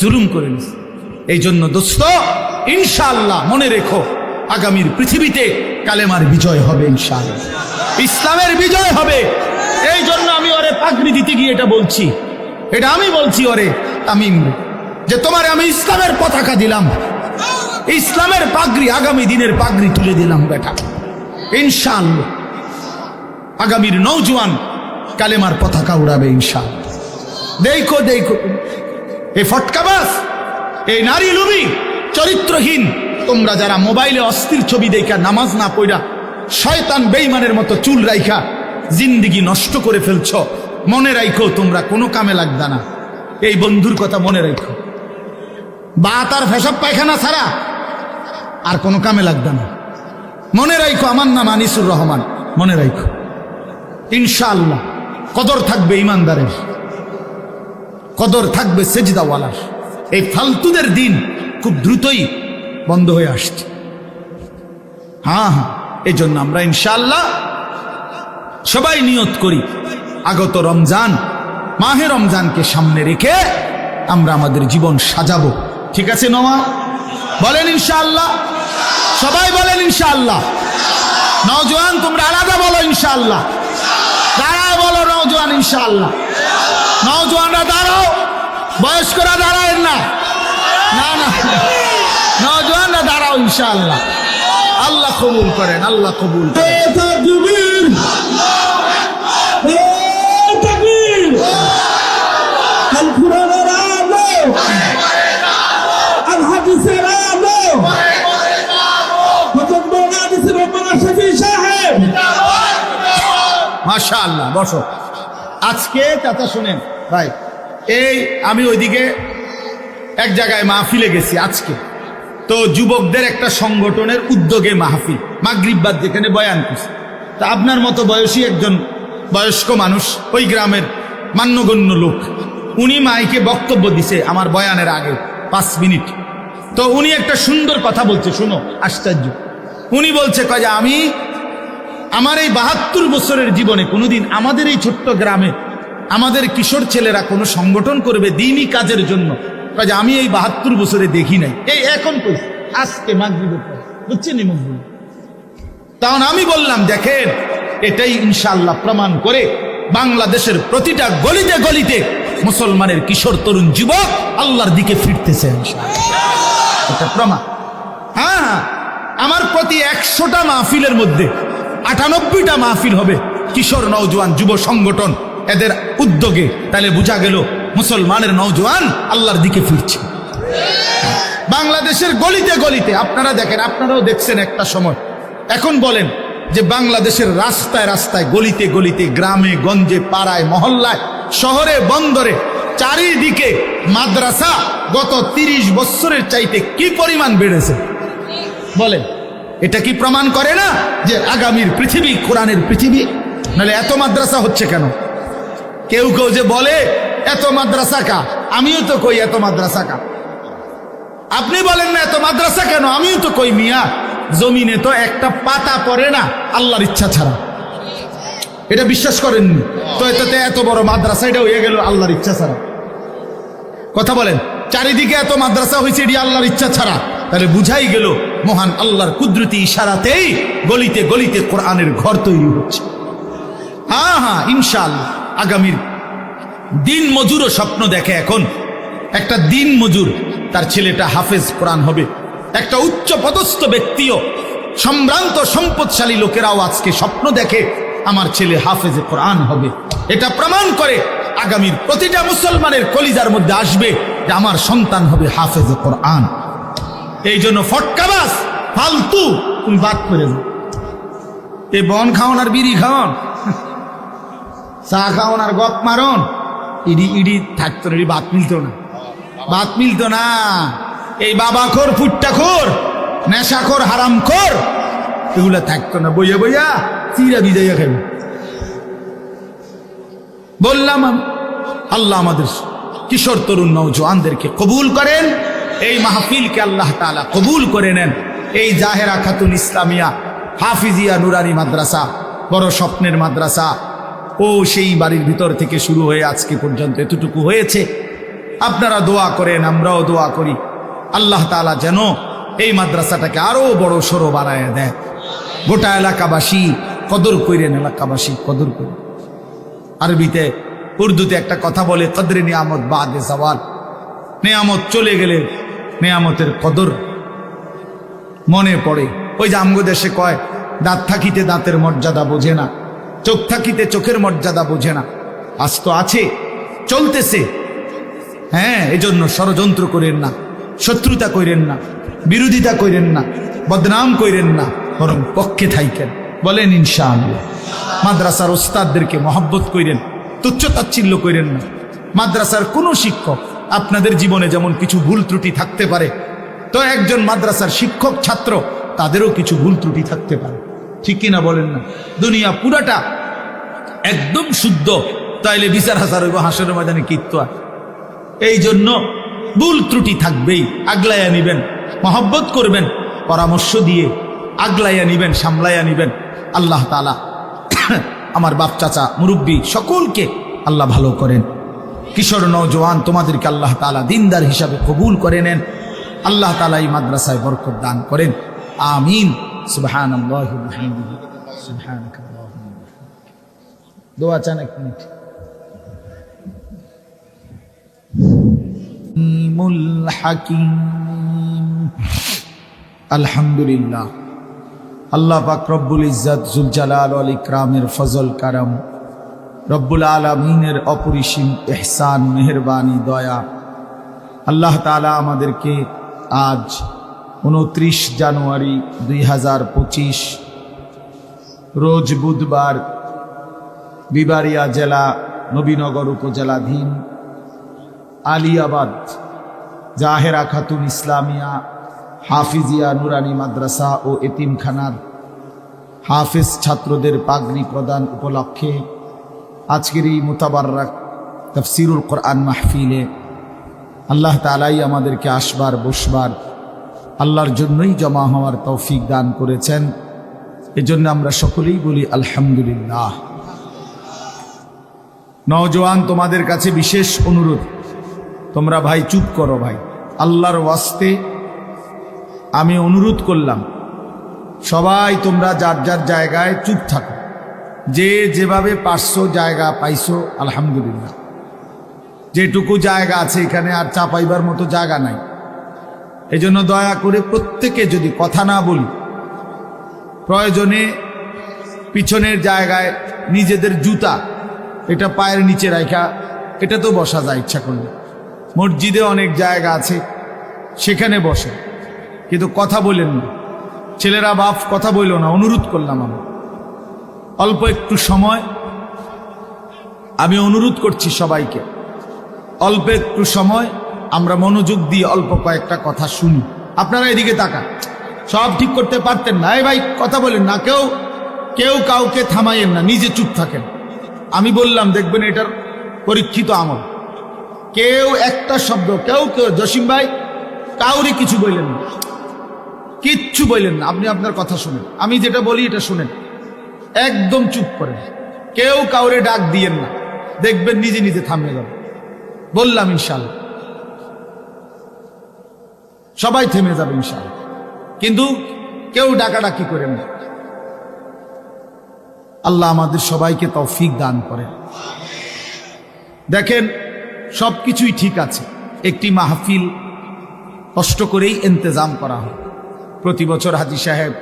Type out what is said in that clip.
জুলুম করে নিছে। এই জন্য দোস্ত, ইনশাআল্লাহ মনে রেখো, আগামীর পৃথিবীতে কালেমার বিজয় হবে ইনশাআল্লাহ। ইসলামের বিজয় হবে। এই জন্য আমি ওরে পাগড়ি দিতে গিয়ে এটা বলছি। এটা আমি বলছি ওরে তামিম, যে তোমার আমি ইসলামের পতাকা দিলাম। ইসলামের পাগড়ি, আগামী দিনের পাগড়ি তুলে দিলাম বেটা। ইনশাআল্লাহ আগামীর নৌজওয়ান কালেমার পতাকা উড়াবে ইনশাআল্লাহ। দেখো দেখো এই ফটকাবাস এই নারী লুবি, চরিত্রহীন। তোমরা যারা মোবাইলে অস্থির ছবি দেখা নামাজ না পড়া, শয়তান বেইমানের মতো চুল রাইখা, জিন্দিগি নষ্ট করে ফেলছ, মনে রাখো তোমরা কোনো কামে লাগবে না। এই বন্ধুর কথা মনে রাখো বা তার ফেসব পায়খানা ছাড়া আর কোনো কামে লাগবে না। মনে রাখো আমার নাম আনিসুর রহমান। মনে রাখো ইনশাআল্লাহ, কদর থাকবে ইমানদারের কদর থাকবে সেজদাওয়ালার। এই ফালতুদের দিন খুব দ্রুতই বন্ধ হয়ে আসছে। হ্যাঁ হ্যাঁ এই জন্য আমরা ইনশাল্লাহ সবাই নিয়ত করি, আগত রমজান, মাহে রমজানকে সামনে রেখে আমরা আমাদের জীবন সাজাবো। ঠিক আছে নোয়া বলেন ইনশাআল্লাহ। সবাই বলেন ইনশাআল্লাহ। নওজোয়ান, তোমরা আলাদা বলো ইনশাল্লাহ দাঁড়ায় বলো নওজোয়ান ইনশাআল্লাহ। নওজোয়ানরা দাঁড়াও। বয়স্করা দাঁড়ায় না। না না। নওজোয়ানরা দাঁড়াও ইনশাআল্লাহ। আল্লাহ কবুল করেন আল্লাহ কবুল করেন। তাকবীর। তাকবীর। আল কুরআনের আলো। আল হাদিসের আলো। হযরত মাওলানা হাদিস রব্বানা শফি সাহেব মাশা বসো। আজকে চাচা শোনেন, ভাই, এই আমি ওইদিকে এক জায়গায় মাহফিলে গেছি আজকে। তো যুবকদের একটা সংগঠনের উদ্যোগে মাহফিল মাগরিববাদ যেখানে বয়ান করছে। তা আপনার মতো বয়সী একজন বয়স্ক মানুষ ওই গ্রামের মান্যগণ্য লোক, উনি মাইকে বক্তব্য দিছে আমার বয়ানের আগে পাঁচ মিনিট। তো উনি একটা সুন্দর কথা বলছে, শুনো, আশ্চর্য। উনি বলছে, কয় আমি আমার এই বাহাত্তর বছরের জীবনে কোনোদিন আমাদের এই ছোট্ট গ্রামে আমাদের কিশোর ছেলেরা কোনো সংগঠন করবে দিনই কাজের জন্য। কাজে আমি এই বাহাত্তর বছরে দেখি নাই। এই এখন কইছি আজকে মাগরিবের পর। বুঝছেন তখন আমি বললাম, দেখেন, এটাই ইনশাল্লাহ প্রমাণ করে বাংলাদেশের প্রতিটা গলিতে গলিতে মুসলমানের কিশোর তরুণ যুবক আল্লাহর দিকে ফিরতেছে এটা প্রমাণ। হ্যাঁ হ্যাঁ আমার প্রতি একশোটা মাহফিলের মধ্যে আটানব্বইটা মাহফিল হবে। কিশোর নওজোয়ান যুব সংগঠন, এদের উদ্যোগে। তাহলে বোঝা গেল, মুসলমানের নওজোয়ান আল্লাহর দিকে ফিরছে। বাংলাদেশের গলিতে গলিতে, আপনারা দেখেন, আপনারাও দেখছেন একটা সময়। এখন বলেন যে বাংলাদেশের রাস্তায় রাস্তায়, গলিতে গলিতে, গ্রামে, গঞ্জে, পাড়ায়, মহল্লায়, শহরে, বন্দরে, চারিদিকে মাদ্রাসা গত তিরিশ বছরের চাইতে কি পরিমাণ বেড়েছে? বলেন। এটা কি প্রমাণ করে না যে আগামীর পৃথিবী, কোরআনের পৃথিবী? নাহলে এত মাদ্রাসা হচ্ছে কেন? কেউ কেউ যে বলে, এত মাদ্রাসা কা? আমিও তো কই, এত মাদ্রাসা কা? আপনি বলেন না, এত মাদ্রাসা কেন? আমিও তো কই, মিয়া, জমিনে তো একটা পাতা পড়ে না, আল্লাহর ইচ্ছা ছাড়া। এটা বিশ্বাস করেননি। তো এটাতে এত বড় মাদ্রাসা, এটা হয়ে গেল আল্লাহর ইচ্ছা ছাড়া। কথা বলেন, চারিদিকে এত মাদ্রাসা হয়েছে, এটি আল্লাহর ইচ্ছা ছাড়া। তাহলে বুঝাই গেল, মহান আল্লাহর কুদরতি ইশারাতেই গলিতে গলিতে কোরআনের ঘর তৈরি হচ্ছে। হ্যাঁ হ্যাঁ ইনশাআল্লাহ, আগামীর দিন মজুরও স্বপ্ন দেখে এখন। একটা দিন মজুর, তার ছেলেটা হাফেজ কোরআন হবে। একটা উচ্চ পদস্থ ব্যক্তিও, সম্ভ্রান্ত সম্পদশালী লোকেরাও আজকে স্বপ্ন দেখে আমার ছেলে হাফেজে কোরআন হবে। এটা প্রমাণ করে আগামীর প্রতিটা মুসলমানের কলিজার মধ্যে আসবে যে আমার সন্তান হবে হাফেজে কোরআন। এই জন্য ফটকাবাস ফালতু। তুমি বাদ করে যাও এই বন খাওয়ান আর বিড়ি খাওয়ান চা খাওয়ান আর গপ মারন। ইডি ইডি থাকতো না, ইডি বাত মিলতো না। বাত মিলতো না। এই বাবা খোর, ফুটটা খোর, নেশা খোর, হারাম খোর, এগুলা থাকতো না। বইয়া বইয়া চিরা বিজাইয়া খাবে বললাম আল্লাহ আমাদের কিশোর তরুণ নৌজওয়ানদেরকে কবুল করেন। এই মাহফিলকে আল্লাহ তাআলা কবুল করে নেন। এই জাহেরা খাতুন ইসলামিয়া, হাফিজিয়া নুরানি মাদ্রাসা, বড় স্বপ্নের মাদ্রাসা। ও সেই বাড়ির ভিতর থেকে শুরু হয়ে আজকে পর্যন্ত এতটুকু হয়েছে। আপনারা দোয়া করেন, আমরাও দোয়া করি। আল্লাহ তাআলা যেন এই মাদ্রাসাটাকে আরও বড় সড়ো বানায় দেয়। গোটা এলাকাবাসী কদর কইরেন, এলাকাবাসী কদর করেন। আরবিতে, উর্দুতে একটা কথা বলে, কদরে নিয়ামত বাদে সওয়াল নিয়ামত চলে গেলে নিয়ামতের কদর মনে পড়ে। ওই যে আমগো দেশে কয়, দাঁত থাকিতে দাঁতের মর্যাদা বোঝে না, চোখ থাকিতে চোখের মর্যাদা বোঝে না, আজ তো আছে, চলতেছে। হ্যাঁ এজন্য ষড়যন্ত্র করেন না, শত্রুতা কইরেন না, বিরোধিতা কইরেন না, বদনাম কইরেন না, বরং পক্ষে থাইকেন। বলেন, ইনশাআল্লাহ। মাদ্রাসার ওস্তাদদেরকে মহব্বত কইরেন তুচ্ছ তাচ্ছিল্য কইরেন না। মাদ্রাসার কোনো শিক্ষক আপনাদের জীবনে যেমন কিছু ভুল ত্রুটি থাকতে পারে, তো একজন মাদ্রাসার শিক্ষক, ছাত্র, তাদেরও কিছু ভুল ত্রুটি থাকতে পারে। ঠিক কিনা বলেন না? দুনিয়া পুরাটা একদম শুদ্ধ। তাইলে বিচার হাজার হইব হাসরের ময়দানে আর? এই জন্য ভুল ত্রুটি থাকবেই, আগলাইয়া নিবেন, মহব্বত করবেন, পরামর্শ দিয়ে আগলাইয়া নিবেন, সামলাইয়া নিবেন। আল্লাহ তালা আমার বাপ, চাচা, মুরব্বী সকলকে আল্লাহ ভালো করেন। কিশোর নৌজওয়ান তোমাদেরকে আল্লাহ তালা দিনদার হিসাবে কবুল করে নেন। আল্লাহ তালা এই মাদ্রাসায় বরকত দান করেন। আমিন। সুবহান আলহামদুলিল্লাহ। আল্লাহ পাক রব্বুল ইজ্জত জুল জালাল আল ইকরামের ফজল কারাম রব্বুল আলমিনের অপরিসীম এহসান, মেহরবানি, দয়া। আল্লাহ তালা আমাদেরকে আজ উনত্রিশ জানুয়ারি দুই হাজার পঁচিশ, রোজ বুধবার বিবারিয়া জেলা, নবীনগর উপজেলাধীন আলিয়াবাদ, জাহেরা খাতুন ইসলামিয়া, হাফিজিয়া নুরানি মাদ্রাসা ও এতিমখানার হাফিজ ছাত্রদের পাগড়ি প্রদান উপলক্ষে আজকের এই মোতাবারক তফসিরুল কোরআন মাহফিলে আল্লাহ তালাই আমাদেরকে আসবার, বসবার, আল্লাহর জন্যই জমা হওয়ার তৌফিক দান করেছেন। এজন্য আমরা সকলেই বলি আলহামদুলিল্লাহ। নওজোয়ান, তোমাদের কাছে বিশেষ অনুরোধ। তোমরা ভাই, চুপ করো ভাই। আল্লাহর ওয়াস্তে আমি অনুরোধ করলাম, সবাই তোমরা যার যার জায়গায় চুপ থাকো। যে যেভাবে পাঁচশো জায়গা পাইছো, আলহামদুলিল্লাহ। যেটুকু জায়গা আছে এখানে আর চা পাইবার মতো জায়গা নাই। এজন্য দয়া করে প্রত্যেকে যদি কথা না বলি, প্রয়োজনে পিছনের জায়গায় নিজেদের জুতা, এটা পায়ের নিচে রাখা এটা তো বসা যায় ইচ্ছা করলে। মসজিদে অনেক জায়গা আছে, সেখানে বসে। কিন্তু কথা বলেন না। ছেলেরা বাপ, কথা বইল না, অনুরোধ করলাম আমি। অল্প একটু সময়। আমি অনুরোধ করছি সবাইকে, অল্প একটু সময়, আমরা মনোযোগ দিয়ে অল্প কয়েকটা কথা শুনি। আপনারা এদিকে তাকান। সব ঠিক করতে পারতেন না। এই ভাই, কথা বলেন না। কেউ কেউ কাউকে থামাইয়েন না। নিজে চুপ থাকেন। আমি বললাম, দেখবেন এটার পরীক্ষিত আমল। কেউ একটা শব্দ, কেউ কেউ, জসিম ভাই, কাউরে কিছু বললেন না। কিচ্ছু বললেন না। আপনি আপনার কথা শুনেন। আমি যেটা বলি, এটা শুনেন। একদম চুপ করেন কেউ কাউরে ডাক দিয়েন না। দেখবেন নিজে নিজে থামে যাবে বললাম ইনশাল্লাহ সবাই থেমে যাবে ইনশাল্লাহ কিন্তু কেউ ডাকাডাকি করেন না। আল্লাহ আমাদের সবাইকে তৌফিক দান করেন। দেখেন সব কিছুই ঠিক আছে। একটি মাহফিল কষ্ট করেই ইন্তজাম করা হয়। প্রতি বছর হাজি সাহেব